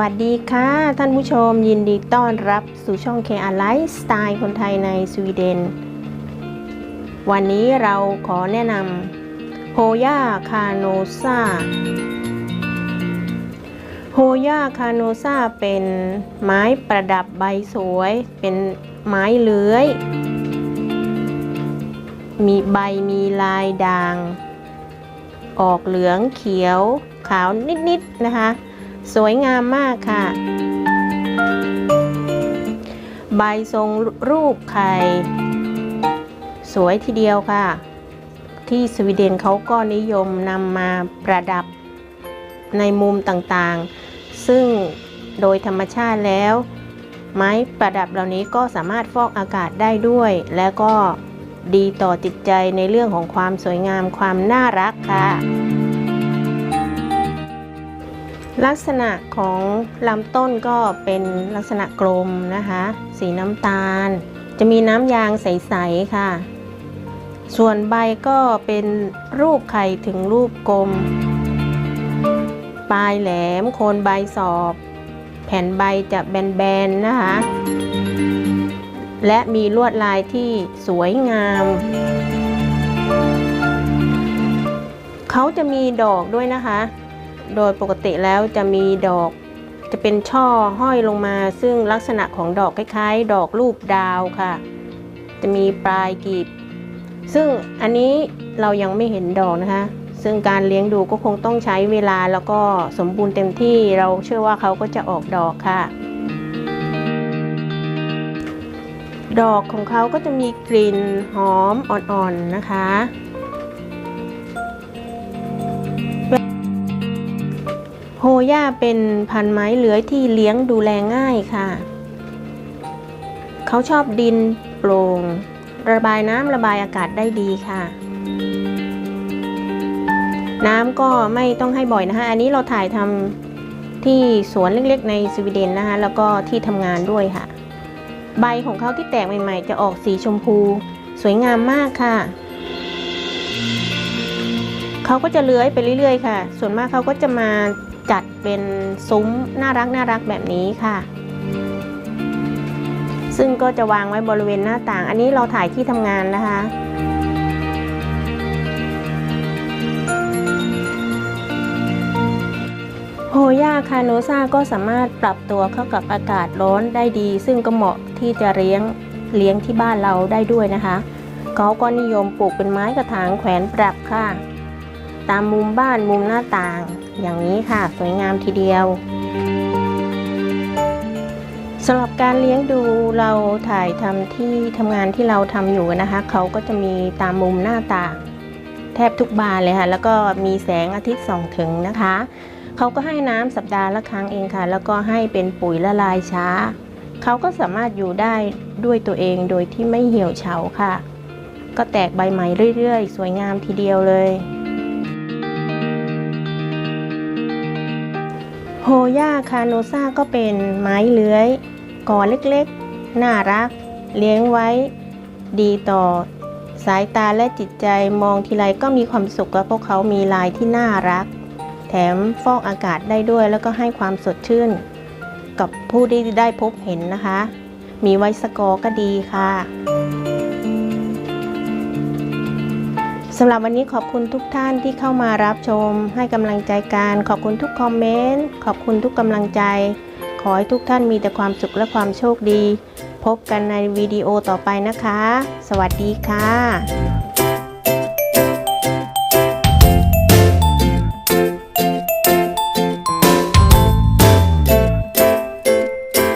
วัสดีค่ะ ท่านผู้ชมยินดีต้อนรับสู่ช่อง KR Lifestyle คนไทยในสวีเดน วันนี้เราขอแนะนำโฮย่าคาโนซาโฮย่าคาโนซาเป็นไม้ประดับใบสวย เป็นไม้เลื้อย มีใบมีลายด่าง ออกเหลืองเขียวขาวนิด ๆ นะคะ สวยงามมากค่ะ ใบทรงรูปไข่ สวยทีเดียวค่ะ ที่สวีเดนเขาก็นิยมนำมาประดับในมุมต่างๆ ซึ่งโดยธรรมชาติแล้ว ไม้ประดับเหล่านี้ก็สามารถฟอกอากาศได้ด้วย และก็ดีต่อจิตใจในเรื่องของความสวยงามความน่ารักค่ะ ลักษณะของลำต้นก็เป็นลักษณะกลมนะคะ สีน้ำตาล จะมีน้ำยางใสๆค่ะ ส่วนใบก็เป็นรูปไข่ถึงรูปกลม ปลายแหลมโคนใบสอบ แผ่นใบจะแบนๆนะคะ และมีลวดลายที่สวยงาม เขาจะมีดอกด้วยนะคะ โดยปกติแล้วจะมีดอก จะเป็นช่อห้อยลงมา ซึ่งลักษณะของดอกคล้ายๆ ดอกรูปดาวค่ะ จะมีปลายกีบ ซึ่งอันนี้เรายังไม่เห็นดอกนะคะ ซึ่งการเลี้ยงดูก็คงต้องใช้เวลาแล้วก็สมบูรณ์เต็มที่เราเชื่อว่าเขาก็จะออกดอกค่ะ ดอกของเขาก็จะมีกลิ่นหอมอ่อนๆนะคะ โฮย่าเป็นพันไม้เลื้อยที่เลี้ยงดูแลง่ายค่ะ เขาชอบดินโปร่ง ระบายน้ำระบายอากาศได้ดีค่ะ น้ำก็ไม่ต้องให้บ่อยนะคะ อันนี้เราถ่ายทำที่สวนเล็กๆ ในสวีเดนนะคะ แล้วก็ที่ทำงานด้วยค่ะ ใบของเขาที่แตกใหม่ๆ จะออกสีชมพู สวยงามมากค่ะเขาก็จะเลื้อยไปเรื่อยๆ ค่ะ ส่วนมากเขาก็จะมา จัดเป็นซุ้มน่ารักน่ารักแบบนี้ค่ะ ซึ่งก็จะวางไว้บริเวณหน้าต่าง อันนี้เราถ่ายที่ทำงานนะคะโฮย่าคาโนซาก็สามารถปรับตัวเข้ากับอากาศร้อนได้ดี ซึ่งก็เหมาะที่จะเลี้ยงเลี้ยงที่บ้านเราได้ด้วยนะคะเขาก็นิยมปลูกเป็นไม้กระถางแขวนปรับค่ะ ตามมุมบ้านมุมหน้าต่าง อย่างนี้ค่ะสวยงามทีเดียวสำหรับการเลี้ยงดูเราถ่ายทำที่ทำงานที่เราทำอยู่นะคะ เขาก็จะมีตามมุมหน้าต่างแทบทุกบานเลยค่ะ แล้วก็มีแสงอาทิตย์ส่องถึงนะคะ เขาก็ให้น้ำสัปดาห์ละครั้งเองค่ะ แล้วก็ให้เป็นปุ๋ยละลายช้า เขาก็สามารถอยู่ได้ด้วยตัวเองโดยที่ไม่เหี่ยวเฉาค่ะ ก็แตกใบใหม่เรื่อยๆ สวยงามทีเดียวเลย โฮย่าคาโนซาก็เป็นไม้เลื้อยกอเล็กๆ น่ารัก เลี้ยงไว้ ดีต่อ สายตาและจิตใจมองทีไรก็มีความสุขกับพวกเขามีลายที่น่ารัก แถมฟอกอากาศได้ด้วยแล้วก็ให้ความสดชื่น กับผู้ที่ได้พบเห็นนะคะ มีไวสกอก็ดีค่ะ สำหรับวันนี้ขอบคุณทุกท่านที่เข้ามารับชม ให้กำลังใจกัน ขอบคุณทุกคอมเมนต์ ขอบคุณทุกกำลังใจ ขอให้ทุกท่านมีแต่ความสุขและความโชคดี พบกันในวิดีโอต่อไปนะคะ สวัสดีค่ะ